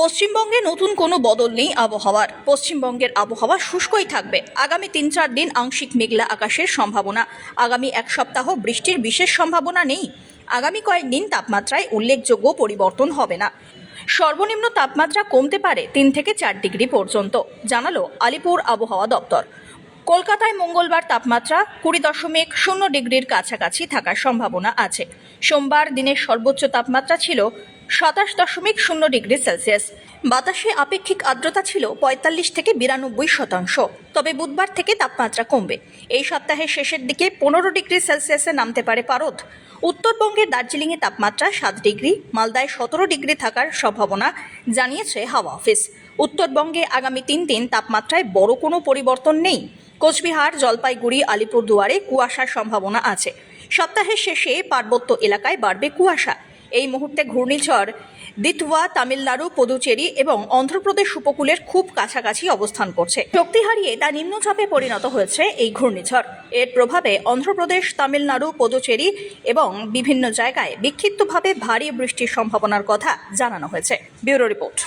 পশ্চিমবঙ্গে নতুন কোনো বদল নেই আবহাওয়ার। পশ্চিমবঙ্গের আবহাওয়া শুষ্কই থাকবে। আগামী তিন চার দিন আংশিক মেঘলা আকাশের সম্ভাবনা। আগামী এক সপ্তাহ বৃষ্টির বিশেষ সম্ভাবনা নেই। আগামী কয়েকদিন তাপমাত্রায় উল্লেখযোগ্য পরিবর্তন হবে না। সর্বনিম্ন তাপমাত্রা কমতে পারে তিন থেকে চার ডিগ্রি পর্যন্ত, জানালো আলিপুর আবহাওয়া দপ্তর। কলকাতায় মঙ্গলবার তাপমাত্রা কুড়ি দশমিক শূন্য ডিগ্রির কাছাকাছি থাকার সম্ভাবনা আছে। সোমবার দিনের সর্বোচ্চ তাপমাত্রা ছিল সাতাশ দশমিক শূন্য ডিগ্রি সেলসিয়াস। বাতাসে আপেক্ষিক আর্দ্রতা ছিল পঁয়তাল্লিশ থেকে বিরানব্বই শতাংশ, তবে বুধবার থেকে তাপমাত্রা কমবে। এই সপ্তাহের শেষের দিকে পনেরো ডিগ্রি সেলসিয়াসে নামতে পারে পারদ। উত্তরবঙ্গের দার্জিলিংয়ে তাপমাত্রা সাত ডিগ্রি, মালদায় সতেরো ডিগ্রি থাকার সম্ভাবনা জানিয়েছে হাওয়া অফিস। উত্তরবঙ্গে আগামী তিন দিন তাপমাত্রায় বড় কোনো পরিবর্তন নেই। কোচবিহার, জলপাইগুড়ি, আলিপুরদুয়ারে কুয়াশার সম্ভাবনা আছে। সপ্তাহের শেষে পার্বত্য এলাকায় বাড়বে কুয়াশা। এই মুহূর্তে ঘূর্ণিঝড় দিতওয়া তামিলনাড়ু, পদুচেরি এবং অন্ধ্রপ্রদেশ উপকূলের খুব কাছাকাছি অবস্থান করছে। শক্তি হারিয়ে তা নিম্নচাপে পরিণত হয়েছে এই ঘূর্ণিঝড়। এর প্রভাবে অন্ধ্রপ্রদেশ, তামিলনাড়ু, পদুচেরি এবং বিভিন্ন জায়গায় বিক্ষিপ্তভাবে ভারী বৃষ্টির সম্ভাবনার কথা জানানো হয়েছে। Bureau report.